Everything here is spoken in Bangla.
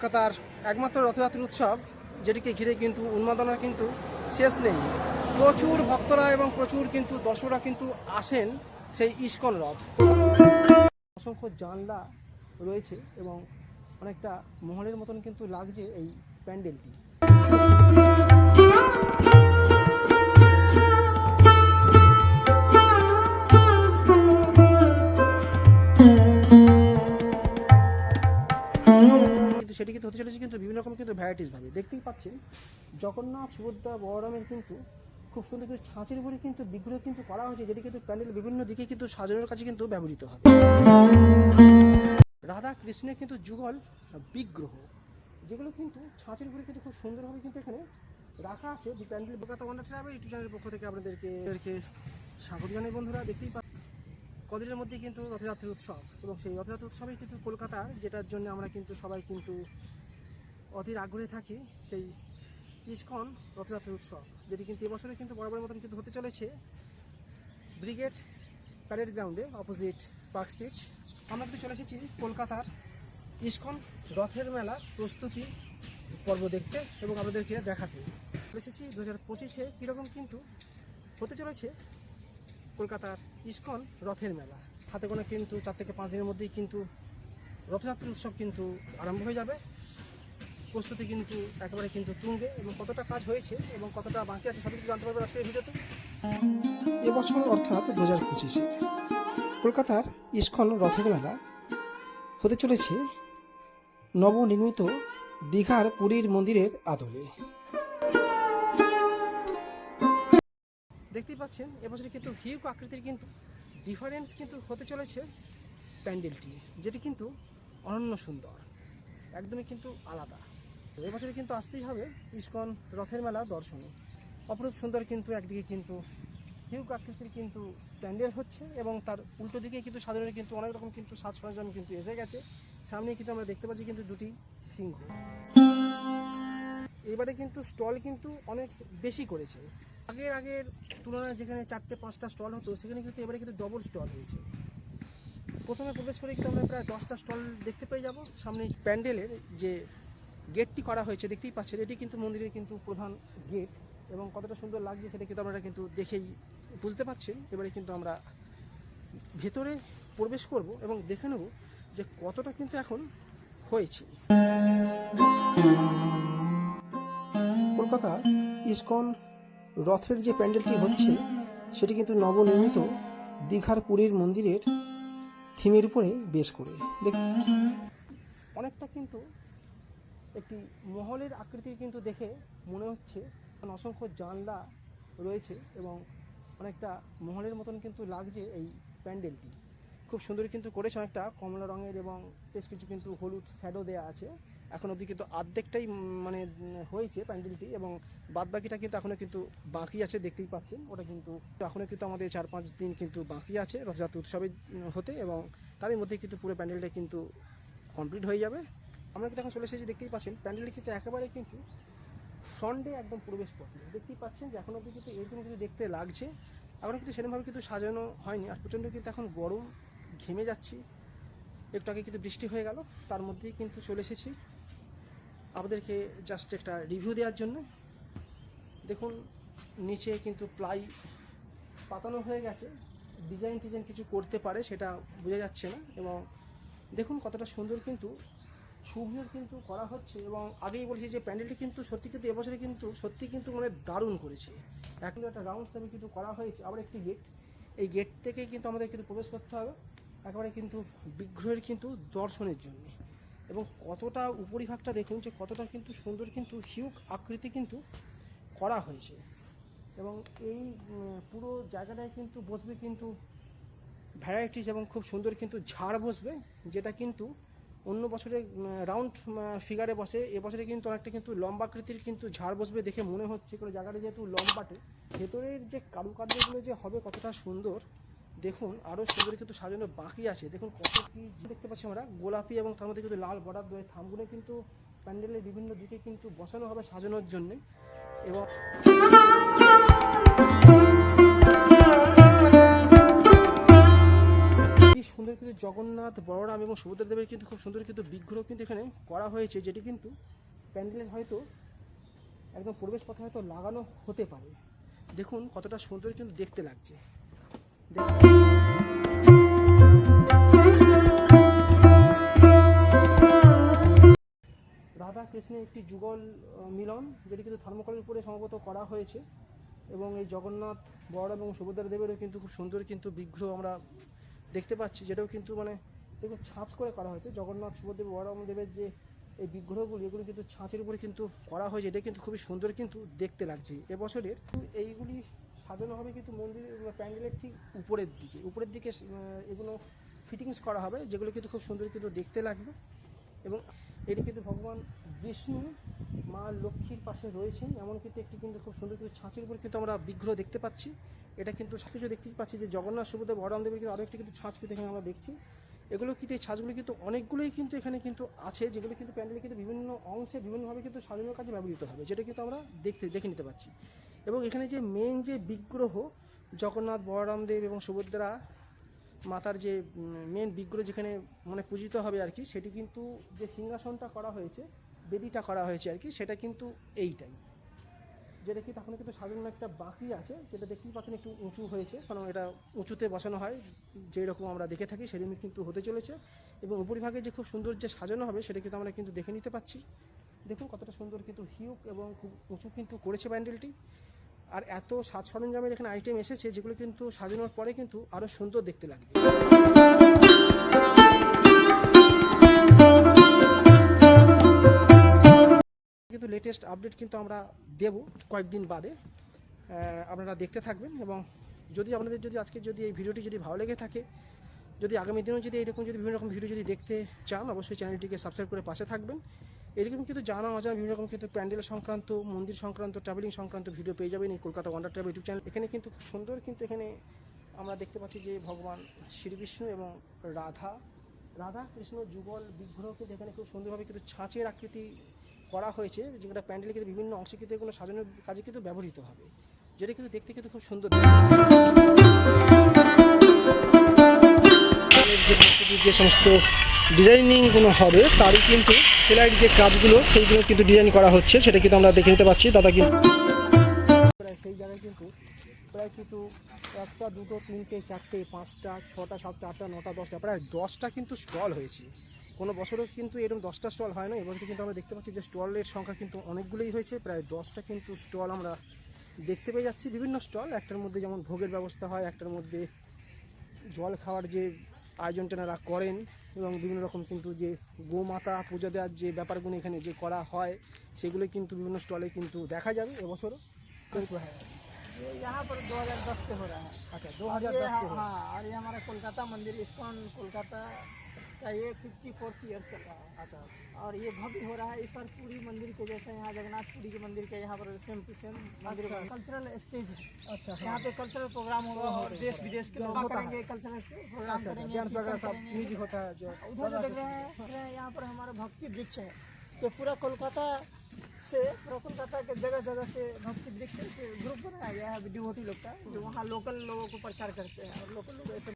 কলকাতার একমাত্র রথযাত্রা উৎসব, যেটিকে ঘিরে কিন্তু উন্মাদনার কিন্তু শেষ নেই। প্রচুর ভক্তরা এবং প্রচুর কিন্তু দর্শকরা কিন্তু আসেন সেই ইস্কন রথ। অসংখ্য জানলা রয়েছে এবং অনেকটা মহলের মতন কিন্তু লাগছে এই প্যান্ডেলটি। ভ্যারাইটিস ভাবে দেখতেই পাচ্ছেন, জগন্নাথ, সুভদ্রা বড়রামের কিন্তু খুব সুন্দর কিন্তু ছাঁচের উপরে কিন্তু বিগ্রহ কিন্তু করা হয়েছে, যেটি কিন্তু প্যান্ডেল বিভিন্ন দিকে কিন্তু সাজানোর কাছে কিন্তু ব্যবহৃত হবে। রাধা কৃষ্ণের কিন্তু যুগল বিগ্রহ, যেগুলো কিন্তু ছাঁচের উপরে কিন্তু খুব সুন্দরভাবে কিন্তু এখানে রাখা আছে। The pandal Kolkata wonder travel YouTube চ্যানেলের পক্ষ থেকে আপনাদেরকে স্বাগত জানাই বন্ধুরা। দেখতেই পা কদিনের মধ্যে কিন্তু রথযাত্রা উৎসব, এবং সেই রথযাত্রা উৎসবেই কিন্তু কলকাতা যেটার জন্য আমরা কিন্তু সবাই কিন্তু অধীর আগ্রহে থাকি সেই ইস্কন রথযাত্রা উৎসব, যেটি কিন্তু এবছরে কিন্তু বরাবরের মতন কিন্তু হতে চলেছে। ব্রিগেড প্যারেড গ্রাউন্ডে অপোজিট পার্ক স্ট্রিট। আমরা কিন্তু চলে এসেছি কলকাতার ইস্কন রথের মেলা প্রস্তুতি পর্ব দেখতে এবং আপনাদেরকে দেখাতে। চলে এসেছি দু হাজার পঁচিশে, কীরকম কিন্তু হতে চলেছে কলকাতার ইস্কন রথের মেলা। হাতে গোনা কিন্তু চার থেকে পাঁচ দিনের মধ্যেই কিন্তু রথযাত্রা উৎসব কিন্তু আরম্ভ হয়ে যাবে। প্রস্তুতি কিন্তু একেবারে কিন্তু তুঙ্গে এবং কতটা কাজ হয়েছে এবং কতটা বাকি আছে সব কিছু জানতে পারবেন আজকের ভিডিওতে। এবছর অর্থাৎ দু হাজার পঁচিশে কলকাতার ইস্কন রথের মেলা হতে চলেছে নবনির্মিত দীঘার পুরীর মন্দিরের আদলে। দেখতেই পাচ্ছেন এবছর কিন্তু হিউক আকৃতির কিন্তু ডিফারেন্স কিন্তু হতে চলেছে প্যান্ডেলটি যেটি কিন্তু অনন্য সুন্দর একদমই কিন্তু আলাদা। এবছরে কিন্তু আসতেই হবে ইস্কন রথের মেলা দর্শনে। অপরূপ সুন্দর কিন্তু একদিকে কিন্তু হিউক আকৃতির কিন্তু প্যান্ডেল হচ্ছে এবং তার উল্টো দিকে কিন্তু সাধারণত কিন্তু অনেক রকম কিন্তু সাজ সরঞ্জাম কিন্তু এসে গেছে। সামনে কিন্তু আমরা দেখতে পাচ্ছি কিন্তু দুটি সিংহ। এবারে কিন্তু স্টল কিন্তু অনেক বেশি করেছে। আগের আগের তুলনায় যেখানে চারটে পাঁচটা স্টল হতো, সেখানে কিন্তু এবারে কিন্তু ডবল স্টল হয়েছে। প্রথমে প্রবেশ করে কিন্তু আমরা প্রায় দশটা স্টল দেখতে পেয়ে যাব। সামনে প্যান্ডেলের যে গেটটি করা হয়েছে, দেখতেই পাচ্ছেন, এটি কিন্তু মন্দিরের কিন্তু প্রধান গেট এবং কতটা সুন্দর লাগছে সেটা কিন্তু আপনারা কিন্তু দেখেই বুঝতে পারছেন এবারে কিন্তু আমরা ভেতরে প্রবেশ করব এবং দেখে নেব যে কতটা কিন্তু এখন হয়েছে। কলকাতা ইস্কন রথের যে প্যান্ডেলটি হচ্ছে, সেটি কিন্তু নবনির্মিত দীঘার পুরীর মন্দিরের থিমের উপরে বেশ করে। দেখ অনেকটা কিন্তু একটি মহলের আকৃতি কিন্তু দেখে মনে হচ্ছে অসংখ্য জানলা রয়েছে এবং অনেকটা মহলের মতন কিন্তু লাগছে এই প্যান্ডেলটি। খুব সুন্দর কিন্তু করেছে অনেকটা কমলা রঙের এবং বেশ কিছু কিন্তু হলুদ শ্যাডো দেওয়া আছে। এখন অবধি কিন্তু অর্ধেকটাই উম, মানে হয়েছে প্যান্ডেলটি এবং বাদ বাকিটা কিন্তু এখনও কিন্তু বাকি আছে দেখতেই পাচ্ছেন। ওটা কিন্তু এখনও কিন্তু আমাদের চার পাঁচ দিন কিন্তু বাকি আছে রথযাত্রা উৎসবে হতে এবং তারই মধ্যে কিন্তু পুরো প্যান্ডেলটা কিন্তু কমপ্লিট হয়ে যাবে। আমরা কিন্তু এখন চলে এসেছি, দেখতেই পাচ্ছেন প্যান্ডেলটি কিন্তু একেবারে কিন্তু ফ্রন্টে একদম প্রবেশ পথে। দেখতেই পাচ্ছেন যে এখন অবধি কিন্তু এরকম কিন্তু দেখতে লাগছে। এখনও কিন্তু সেরকমভাবে কিন্তু সাজানো হয়নি। আর প্রচণ্ড কিন্তু এখন গরম ঘেমে যাচ্ছি। একটু আগে কিন্তু বৃষ্টি হয়ে গেল, তার মধ্যেই কিন্তু চলে এসেছি আপনাদেরকে জাস্ট একটা রিভিউ দেওয়ার জন্য। দেখুন, নিচে কিন্তু প্লাই পাতানো হয়ে গেছে। ডিজাইন টিজাইন কিছু করতে পারে, সেটা বোঝা যাচ্ছে না। এবং দেখুন কতটা সুন্দর কিন্তু সুন্দর কিন্তু করা হচ্ছে এবং আগেই বলেছি যে প্যান্ডেলটি কিন্তু সত্যি কিন্তু এবছরে কিন্তু সত্যি কিন্তু মানে দারুণ করেছে। এখন একটা রাউন্ড সেভে কিন্তু করা হয়েছে, আবার একটি গেট এই গেট থেকেই কিন্তু আমাদের কিন্তু প্রবেশ করতে হবে, একেবারে কিন্তু বিগ্রহের কিন্তু দর্শনের জন্য। এবং কতটা উপরিভাগটা দেখুন যে কতটা কিন্তু সুন্দর কিন্তু হিউক আকৃতি কিন্তু করা হয়েছে। এবং এই পুরো জায়গাটায় কিন্তু বসবে কিন্তু ভ্যারাইটিস এবং খুব সুন্দর কিন্তু ঝাড় বসবে, যেটা কিন্তু অন্য বছরে রাউন্ড ফিগারে বসে। এবছরে কিন্তু অনেকটা কিন্তু লম্বাকৃতির কিন্তু ঝাড় বসবে দেখে মনে হচ্ছে। কোনো জায়গাটা যেহেতু লম্বাটে, ভেতরের যে কারুকার্যগুলো যে হবে কতটা সুন্দর, দেখুন আরও সুন্দর কিন্তু সাজানো বাকি আছে। দেখুন কত কি দেখতে পাচ্ছি আমরা, গোলাপি এবং তার মধ্যে কিন্তু লাল বর্ডার দেওয়া। থামগুলো কিন্তু প্যান্ডেলের বিভিন্ন দিকে কিন্তু বসানো হবে সাজানোর জন্যে। এবং কিন্তু জগন্নাথ, বলরাম এবং সুভদ্রা দেবের কিন্তু খুব সুন্দর কিন্তু বিগ্রহ কিন্তু এখানে করা হয়েছে, যেটি কিন্তু প্যান্ডেলের হয়তো একদম প্রবেশ পথে হয়তো লাগানো হতে পারে। দেখুন কতটা সুন্দর কিন্তু দেখতে লাগছে। রাধা কৃষ্ণের একটি যুগল মিলন, যেটি কিন্তু থার্মোকলের উপরে সম্ভবত করা হয়েছে। এবং এই জগন্নাথ বড় এবং সুভদ্রা দেবেরও কিন্তু খুব সুন্দর কিন্তু বিগ্রহ আমরা দেখতে পাচ্ছি, যেটাও কিন্তু মানে দেখুন, ছাঁচ করে করা হয়েছে। জগন্নাথ, সুভদ্রা বড় দেবের যে এই বিগ্রহগুলি, এগুলো কিন্তু ছাঁচের উপরে কিন্তু করা হয়েছে। এটা কিন্তু খুবই সুন্দর কিন্তু দেখতে লাগছে। এবছরের এইগুলি সাজানো হবে কিন্তু মন্দির প্যান্ডেলের ঠিক উপরের দিকে। উপরের দিকে এগুলো ফিটিংস করা হবে, যেগুলো কিন্তু খুব সুন্দর কিন্তু দেখতে লাগবে। এবং এটি কিন্তু ভগবান বিষ্ণু মা লক্ষ্মীর পাশে রয়েছেন এমন কিন্তু একটি কিন্তু খুব সুন্দর কিন্তু ছাঁচের উপর কিন্তু আমরা বিগ্রহ দেখতে পাচ্ছি। এটা কিন্তু কিছু দেখতেই পাচ্ছি যে জগন্নাথ, সুভদ্রা বড়রাম দেবের কিন্তু আরও একটি কিন্তু ছাঁচ কিন্তু এখানে আমরা দেখছি। এগুলো কিন্তু এই ছাঁচগুলো কিন্তু অনেকগুলোই কিন্তু এখানে কিন্তু আছে, যেগুলো কিন্তু প্যান্ডেলে কিন্তু বিভিন্ন অংশে বিভিন্নভাবে কিন্তু সাজানোর কাজে ব্যবহৃত হবে, যেটা কিন্তু আমরা দেখতে, দেখে নিতে পাচ্ছি। এবং এখানে যে মেন যে বিগ্রহ, জগন্নাথ বলরাম দেব এবং সুভদ্রা মাতার যে মেন বিগ্রহ যেখানে মানে পূজিত হবে আর কি, সেটি কিন্তু যে সিংহাসনটা করা হয়েছে, বেদিটা করা হয়েছে আর কি, সেটা কিন্তু এইটাই। যেটা কি তখন কিন্তু সাজানো একটা বাকি আছে, যেটা দেখতেই পাচ্ছেন একটু উঁচু হয়েছে, কারণ এটা উঁচুতে বসানো হয় যেই রকম আমরা দেখে থাকি সেরকমই কিন্তু হতে চলেছে। এবং উপরিভাগে যে খুব সুন্দর যে সাজানো হবে, সেটা কিন্তু আমরা কিন্তু দেখে নিতে পাচ্ছি। দেখুন কতটা সুন্দর কিন্তু হিউক এবং খুব উঁচু কিন্তু করেছে প্যান্ডেলটি। আর এত সাজ সরঞ্জামের এখানে আইটেম এসেছে যেগুলো কিন্তু সাজানোর পরে কিন্তু আরও সুন্দর দেখতে লাগবে। কিন্তু লেটেস্ট আপডেট কিন্তু আমরা দেব কয়েকদিন বাদে। আপনারা দেখতে থাকবেন এবং যদি আপনাদের যদি আজকে যদি এই ভিডিওটি যদি ভালো লেগে থাকে, যদি আগামী দিনেও যদি এরকম যদি বিভিন্ন রকম ভিডিও যদি দেখতে চান, অবশ্যই চ্যানেলটিকে সাবস্ক্রাইব করে পাশে থাকবেন। এরকম কিন্তু জানা অজানা বিভিন্ন রকম কিন্তু প্যান্ডেল সংক্রান্ত, মন্দির সংক্রান্ত ট্রাভেলিং সংক্রান্ত ভিডিও পেয়ে যাবেন এই Kolkata wonder travel YouTube channel এখানে কিন্তু খুব সুন্দর কিন্তু এখানে আমরা দেখতে পাচ্ছি যে ভগবান শ্রীকৃষ্ণ এবং রাধা রাধা কৃষ্ণ যুগল বিগ্রহ কিন্তু এখানে খুব সুন্দরভাবে কিন্তু ছাঁচের আকৃতি করা হয়েছে যেটা প্যান্ডেলে কিন্তু বিভিন্ন অংশে কিন্তু এগুলো সাজানোর কাজে কিন্তু ব্যবহৃত হবে। যেটা কিন্তু দেখতে কিন্তু খুব সুন্দর যে সমস্ত ডিজাইনিংগুলো হবে, তারই কিন্তু সেলাইয়ের যে কাজগুলো, সেইগুলো কিন্তু ডিজাইন করা হচ্ছে, সেটা কিন্তু আমরা দেখে নিতে পাচ্ছি দাদা কিন্তু সেই জায়গায় কিন্তু, প্রায় কিন্তু একটা, দুটো, তিনটে, চারটে, পাঁচটা, ছটা, সাতটা, আটটা, নটা, দশটা, প্রায় দশটা কিন্তু স্টল হয়েছে। কোনো বছরও কিন্তু এরকম দশটা স্টল হয় না। এবার কিন্তু আমরা দেখতে পাচ্ছি যে স্টলের সংখ্যা কিন্তু অনেকগুলোই হয়েছে। প্রায় দশটা কিন্তু স্টল আমরা দেখতে পেয়ে যাচ্ছি। বিভিন্ন স্টল, একটার মধ্যে যেমন ভোগের ব্যবস্থা হয়, একটার মধ্যে জল খাওয়ার যে আয়োজনটা এনারা করেন এবং বিভিন্ন রকম কিন্তু যে গোমাতা পূজা দেওয়ার যে ব্যাপারগুলো এখানে যে করা হয় সেগুলো কিন্তু বিভিন্ন স্টলে কিন্তু দেখা যাবে এবছরও কিন্তু হ্যাঁ ये यहाँ पर 2010 से हो रहा है আচ্ছা দু और হাজার ये দশ से हाँ और ये हमारा कोलकाता मंदिर इस्कॉन कोलकाता का ये फिफ्टी फोर्थ ईयर चल रहा है। अच्छा और ये भव्य हो रहा है इस बार पूरी मंदिर के जैसे यहाँ जगन्नाथपुरी के मंदिर के यहाँ पर सेम टू सेम मंदिर अच्छा। कल्चरल स्टेज है। अच्छा यहाँ पे कल्चरल प्रोग्राम होगा और देश विदेश के लोग करेंगे कल्चरल प्रोग्राम करेंगे होता है उधर जो देख रहे हैं यहाँ पर हमारा भक्ति वृक्ष है। ये पूरा कोलकाता से पूरा कोलकाता के जगह जगह से भक्ति वृक्ष ग्रुप बनाया गया है डिवोटी लोग का जो वहाँ लोकल लोगों को प्रचार करते हैं। और लोकल लोग ऐसे